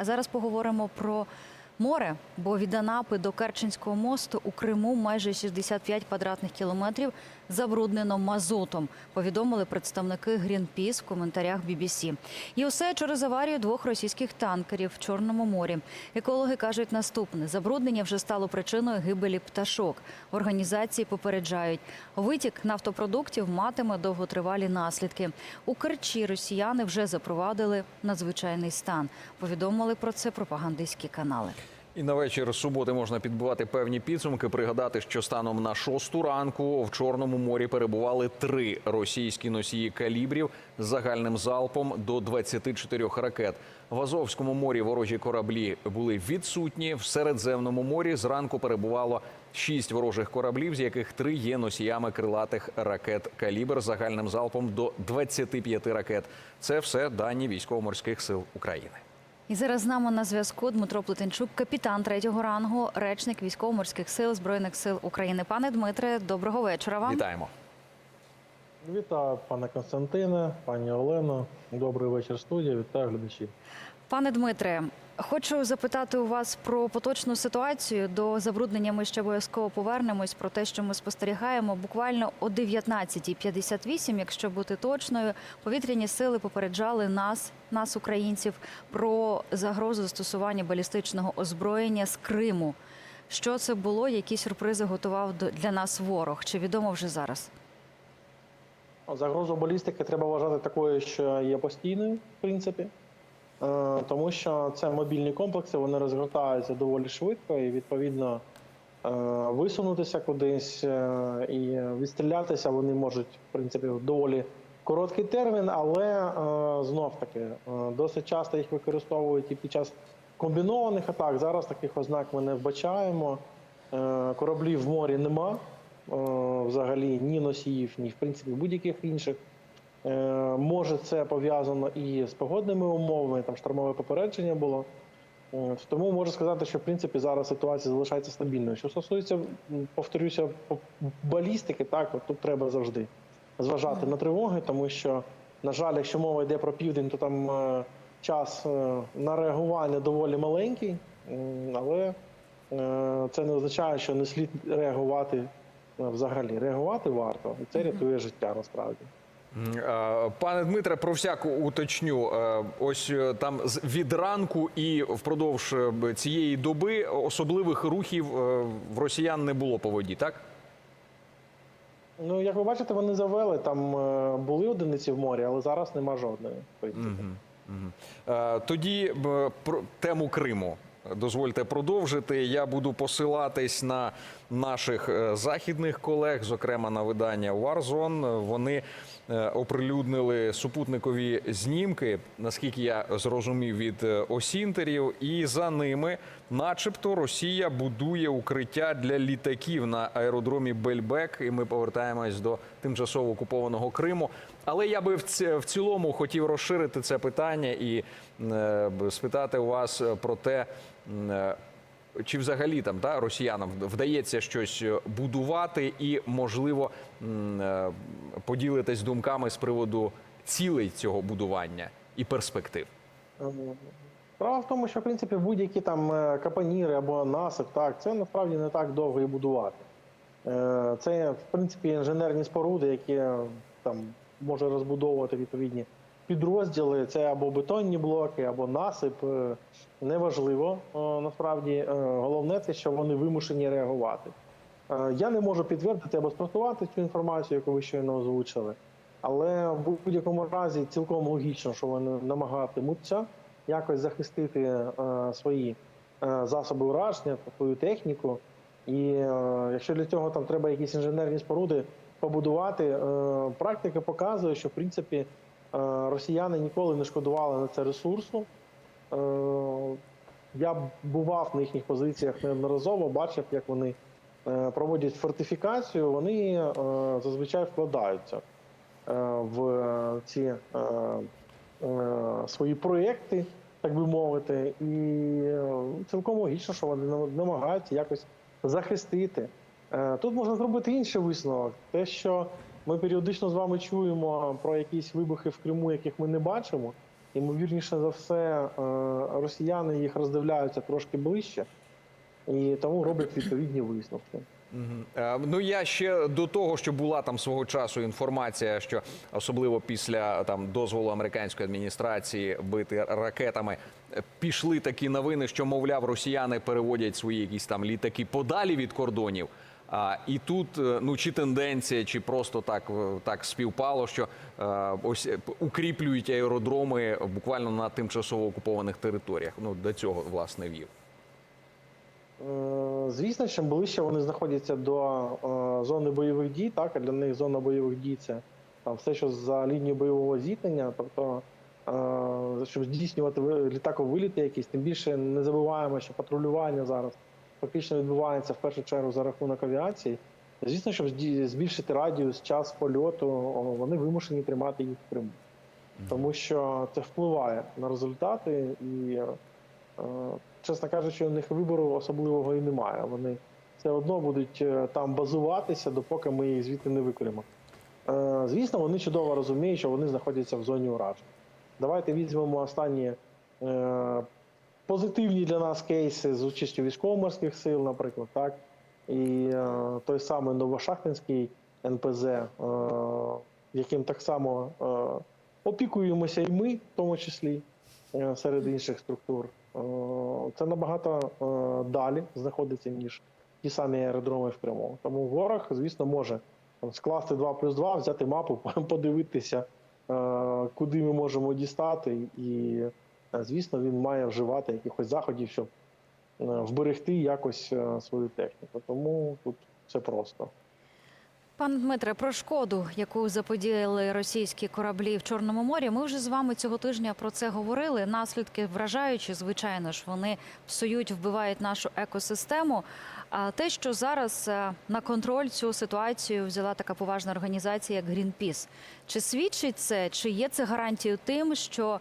А зараз поговоримо про море, бо від Анапи до Керченського мосту у Криму майже 65 квадратних кілометрів забруднено мазутом. Повідомили представники Greenpeace в коментарях BBC. І усе через аварію двох російських танкерів в Чорному морі. Екологи кажуть наступне: забруднення вже стало причиною гибелі пташок. Організації попереджають, витік нафтопродуктів матиме довготривалі наслідки. У Керчі росіяни вже запровадили надзвичайний стан. Повідомили про це пропагандистські канали. І на вечір суботи можна підбивати певні підсумки. Пригадати, що станом на шосту ранку в Чорному морі перебували три російські носії калібрів з загальним залпом до 24 ракет. В Азовському морі ворожі кораблі були відсутні. В Середземному морі зранку перебувало шість ворожих кораблів, з яких три є носіями крилатих ракет калібр з загальним залпом до 25 ракет. Це все дані військово-морських сил України. І зараз з нами на зв'язку Дмитро Плетенчук, капітан третього рангу, речник військово-морських сил збройних сил України. Пане Дмитре, доброго вечора вам. Вітаємо. Вітаю, пане Константине, пані Олено. Добрий вечір, студія. Вітаю глядачів. Пане Дмитре, хочу запитати у вас про поточну ситуацію. До забруднення ми ще обов'язково повернемось про те, що ми спостерігаємо. Буквально о 19.58, якщо бути точною, повітряні сили попереджали нас, нас, українців, про загрозу застосування балістичного озброєння з Криму. Що це було? Які сюрпризи готував для нас ворог? Чи відомо вже зараз? Загрозу балістики треба вважати такою, що є постійною, в принципі, Е, тому що це мобільні комплекси, вони розгортаються доволі швидко і відповідно е, висунутися кудись е, і відстрілятися вони можуть, в принципі, в доволі короткий термін, але знов таки досить часто їх використовують і під час комбінованих атак. Зараз таких ознак ми не вбачаємо. Кораблів в морі нема. Е, Взагалі ні носіїв, ні в принципі будь-яких інших. Е, Може, це пов'язано і з погодними умовами, там штормове попередження було. Тому можу сказати, що в принципі зараз ситуація залишається стабільною. Що стосується, повторюся, балістики, так от тут треба завжди зважати на тривоги, тому що, на жаль, якщо мова йде про південь, то там е, час е, на реагування доволі маленький, але е, це не означає, що не слід реагувати е, взагалі. Реагувати варто, і це рятує життя насправді. Пане Дмитре, про всяку уточню. Е, Ось е, там від ранку і впродовж е, цієї доби особливих рухів в росіян не було по воді, так? Ну, як ви бачите, вони завели. Там були одиниці в морі, але зараз нема жодної. Мгм. Е, Тоді про тему Криму. Дозвольте продовжити. Я буду посилатись на наших е, західних колег, зокрема на видання Warzone. Вони е, оприлюднили супутникові знімки, наскільки я зрозумів від е, осінтерів, і за ними, начебто, Росія будує укриття для літаків на аеродромі Бельбек. І ми повертаємось до тимчасово окупованого Криму. Але я би в цілому хотів розширити це питання і спитати у вас про те, чи взагалі там та, росіянам вдається щось е, будувати, і можливо е, поділитись думками з приводу цілей цього будування і перспектив. Е, Справа в тому, що в принципі будь-які там капоніри або насип, так, це насправді не так довго і будувати. Це, в принципі, інженерні споруди, які там може розбудовувати відповідні підрозділи. Це або бетонні блоки, або насип. е, Неважливо е, насправді. Е, Головне це, що вони вимушені реагувати. Я не можу підтвердити або спростувати цю інформацію, яку ви щойно озвучили. Але в будь-якому разі цілком логічно, що вони намагатимуться якось захистити е, свої е, засоби ураження, свою техніку. І е, якщо для цього там треба якісь інженерні споруди побудувати, е, практика показує, що в принципі росіяни ніколи не шкодували на це ресурсу. Е, я бував на їхніх позиціях неодноразово, бачив, як вони е, проводять фортифікацію, вони е, зазвичай вкладаються е, в ці е, е, свої проєкти, так би мовити, і е, цілком логічно, що вони нам- намагаються якось захистити. Е, Тут можна зробити інший висновок: те, що ми періодично з вами чуємо про якісь вибухи в Криму, яких ми не бачимо. Ймовірніше за все, е, росіяни їх роздивляються трошки ближче і тому роблять відповідні висновки. Е, Ну я ще до того, що була там свого часу інформація, що особливо після там дозволу американської адміністрації бити ракетами, пішли такі новини, що мовляв, росіяни переводять свої якісь там літаки подалі від кордонів. А і тут е, ну чи тенденція, чи просто так е, так співпало, що е, ось укріплюють аеродроми буквально на тимчасово окупованих територіях. Ну до цього власне вів. Звісно, чим ближче вони знаходяться до зони бойових дій, так, а для них зона бойових дій це там, все, що за лінією бойового зіткнення, тобто, щоб здійснювати ви- літаковиліти якісь, тим більше не забуваємо, що патрулювання зараз фактично відбувається в першу чергу за рахунок авіації. Звісно, щоб збільшити радіус, час польоту, вони вимушені тримати їх в Криму. Тому що це впливає на результати і Е, Чесно кажучи, у них вибору особливого і немає. Вони все одно будуть е, там базуватися, допоки ми їх звідти не викоримо. Е, Звісно, вони чудово розуміють, що вони знаходяться в зоні ураження. Давайте візьмемо останні позитивні для нас кейси з участю військово-морських сил, наприклад, так, і е, той самий Новошахтинський НПЗ, е, яким так само е, опікуємося і ми, в тому числі серед інших структур. Це набагато далі знаходиться, ніж ті самі аеродроми в Криму. Тому ворог, звісно, може скласти 2 плюс 2, взяти мапу, подивитися, куди ми можемо дістати, і, звісно, він має вживати якихось заходів, щоб е, вберегти якось е, свою техніку. Тому тут все просто. Пане Дмитре, про шкоду, яку заподіяли російські кораблі в Чорному морі, ми вже з вами цього тижня про це говорили. Наслідки вражаючі, звичайно ж, вони псують, вбивають нашу екосистему. А те, що зараз е, на контроль цю ситуацію взяла така поважна організація, як Greenpeace, чи свідчить це, чи є це гарантією тим, що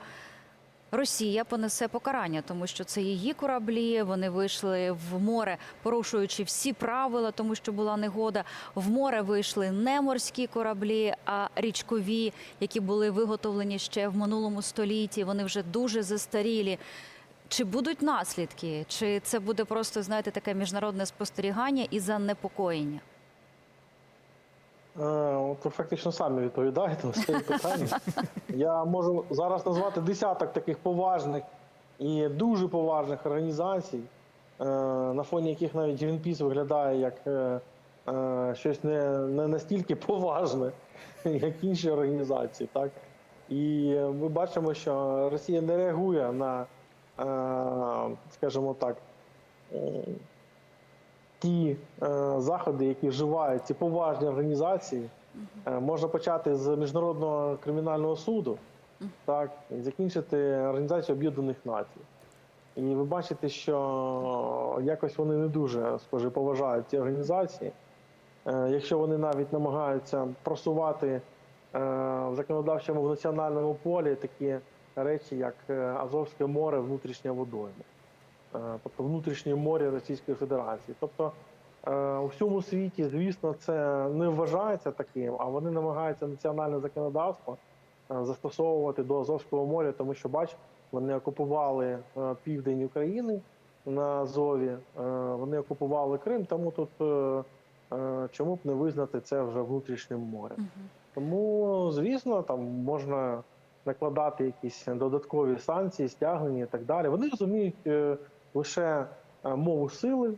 Росія понесе покарання, тому що це її кораблі. Вони вийшли в море, порушуючи всі правила, тому що була негода. В море вийшли не морські кораблі, а річкові, які були виготовлені ще в минулому столітті. Вони вже дуже застарілі. Чи будуть наслідки? Чи це буде просто знаєте таке міжнародне спостерігання і занепокоєння? Е, от Ви фактично самі відповідаєте на своє питання. Я можу зараз назвати десяток таких поважних і дуже поважних організацій, е, на фоні яких навіть Greenpeace виглядає як е, щось не, не настільки поважне, як інші організації. Так? І ми бачимо, що Росія не реагує на, скажімо так, ті е, заходи, які вживають ці поважні організації, е, можна почати з міжнародного кримінального суду, так і закінчити Організацією Об'єднаних Націй. І ви бачите, що якось вони не дуже схоже поважають ці організації. Е, Якщо вони навіть намагаються просувати е, в законодавчому в національному полі такі речі, як е, Азовське море, внутрішня водойма. Е, тобто внутрішнє море Російської Федерації. Тобто е, у всьому світі, звісно, це не вважається таким, а вони намагаються національне законодавство е, застосовувати до Азовського моря, тому що, бач, вони окупували південь України на Азові, вони окупували Крим, тому тут чому б не визнати це вже внутрішнім морем. Тому, звісно, там можна накладати якісь додаткові санкції, стягнення і так далі. Вони розуміють лише е, мову сили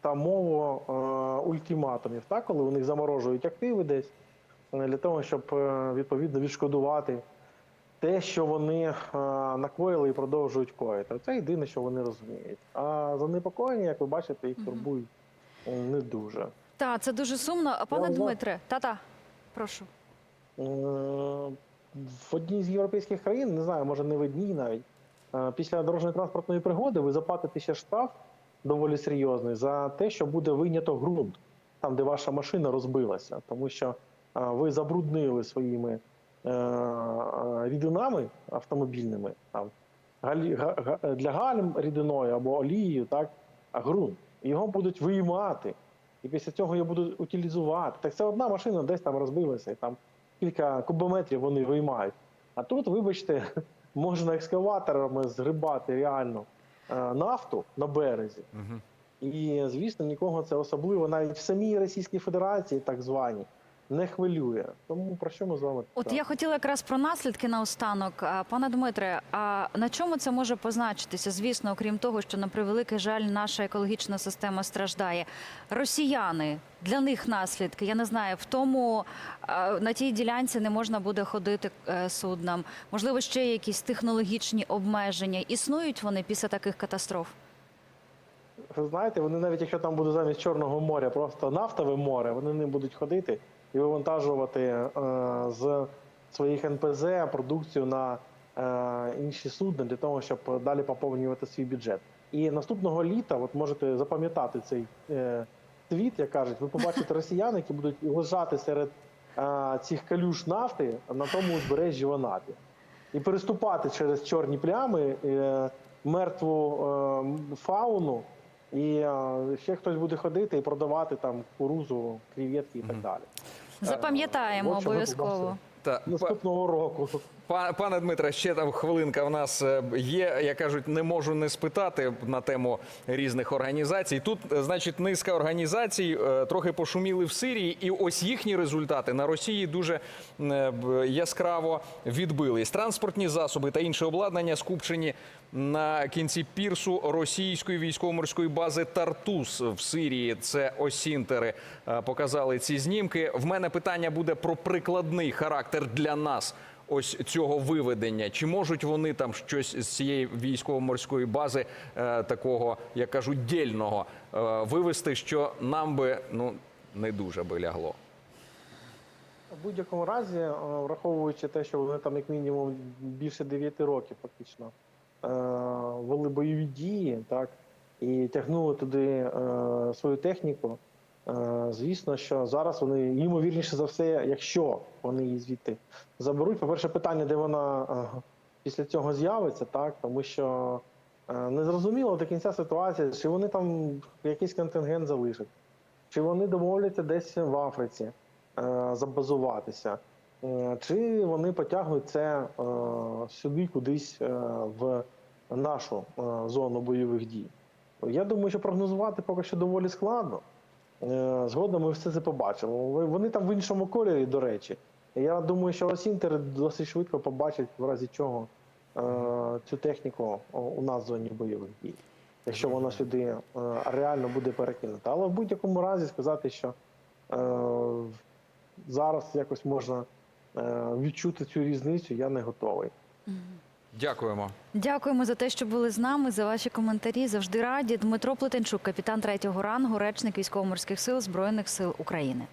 та мову е, ультиматумів, так, коли них заморожують активи десь е, для того, щоб відповідно відшкодувати те, що вони накоїли і продовжують коїти. Це єдине, що вони розуміють. А занепокоєння, як ви бачите, їх турбують не дуже. Та це дуже сумно. А пане Я. Дмитре, та-та, прошу. В одній з європейських країн, не знаю, може не в одній навіть, після дорожньо-транспортної пригоди ви заплатите ще штраф доволі серйозний за те, що буде вийнято ґрунт, там, де ваша машина розбилася, тому що е, ви забруднили своїми е, е, рідинами автомобільними, там, для гальм рідиною або олією, так, ґрунт. Його будуть виймати. І після цього його будуть утилізувати. Так це одна машина десь там розбилася, і там кілька кубометрів вони виймають. А тут, вибачте, можна екскаваторами згрибати реально е, нафту на березі. Угу. І, звісно, нікого це особливо навіть в самій Російській Федерації, так званій, не хвилює. Тому про що ми з вами От я хотіла якраз про наслідки наостанок. Пане Дмитре, а на чому це може позначитися? Звісно, окрім того, що на превеликий жаль, наша екологічна система страждає. Росіяни для них наслідки. Я не знаю, в тому на тій ділянці не можна буде ходити е, суднам. Можливо, ще якісь технологічні обмеження. Існують вони після таких катастроф? Ви знаєте, вони навіть якщо там буде замість Чорного моря просто нафтове море, вони не будуть ходити і вивантажувати е, з своїх НПЗ продукцію на е, інші судна для того, щоб далі поповнювати свій бюджет. І наступного літа, от можете запам'ятати цей е, твіт, як кажуть, ви побачите росіян, які будуть лежати серед цих калюш нафти на тому узбережжі в Анапі. І переступати через чорні плями мертву фауну, і е, ще хтось буде ходити і продавати там кукурузу, креветки і так далі. Запам'ятаємо от обов'язково. Та, Наступного року. Па- Пане Дмитре, ще там хвилинка в нас е, є. Я кажуть, не можу не спитати на тему різних організацій. Тут, е, значить, низка організацій е, трохи пошуміли в Сирії, і ось їхні результати на Росії дуже е, б- яскраво відбились. Транспортні засоби та інше обладнання скупчені на кінці пірсу російської військово-морської бази Тартус в Сирії. Це осінтери е, показали ці знімки. В мене питання буде про прикладний характер для нас. Ось цього виведення. Чи можуть вони там щось з цієї військово-морської бази е, такого, як кажуть, дільного е, вивести, що нам би ну не дуже би лягло. В будь-якому разі, е, враховуючи те, що вони там як мінімум більше 9 років фактично вели бойові дії, так, і тягнули туди е, свою техніку. е, Звісно, що зараз вони ймовірніше за все, якщо вони її звідти заберуть. По-перше, питання, де вона е, після цього з'явиться, так, тому що е, незрозуміло до кінця ситуація, чи вони там якийсь контингент залишать, чи вони домовляться десь в Африці е, забазуватися, е, чи вони потягнуть це е, сюди кудись е, в нашу е, зону бойових дій. Я думаю, що прогнозувати поки що доволі складно. Е, Згодом ми все це побачимо. Вони там в іншому кольорі, до речі. Я думаю, що Осінтери досить швидко побачать, в разі чого е, цю техніку у нас в зоні бойових дій, якщо вона сюди е, реально буде перекинута. Але в будь-якому разі сказати, що е, зараз якось можна е, відчути цю різницю, я не готовий. Дякуємо. Дякуємо за те, що були з нами, за ваші коментарі. Завжди раді. Дмитро Плетенчук, капітан третього рангу, речник військово-морських сил Збройних сил України.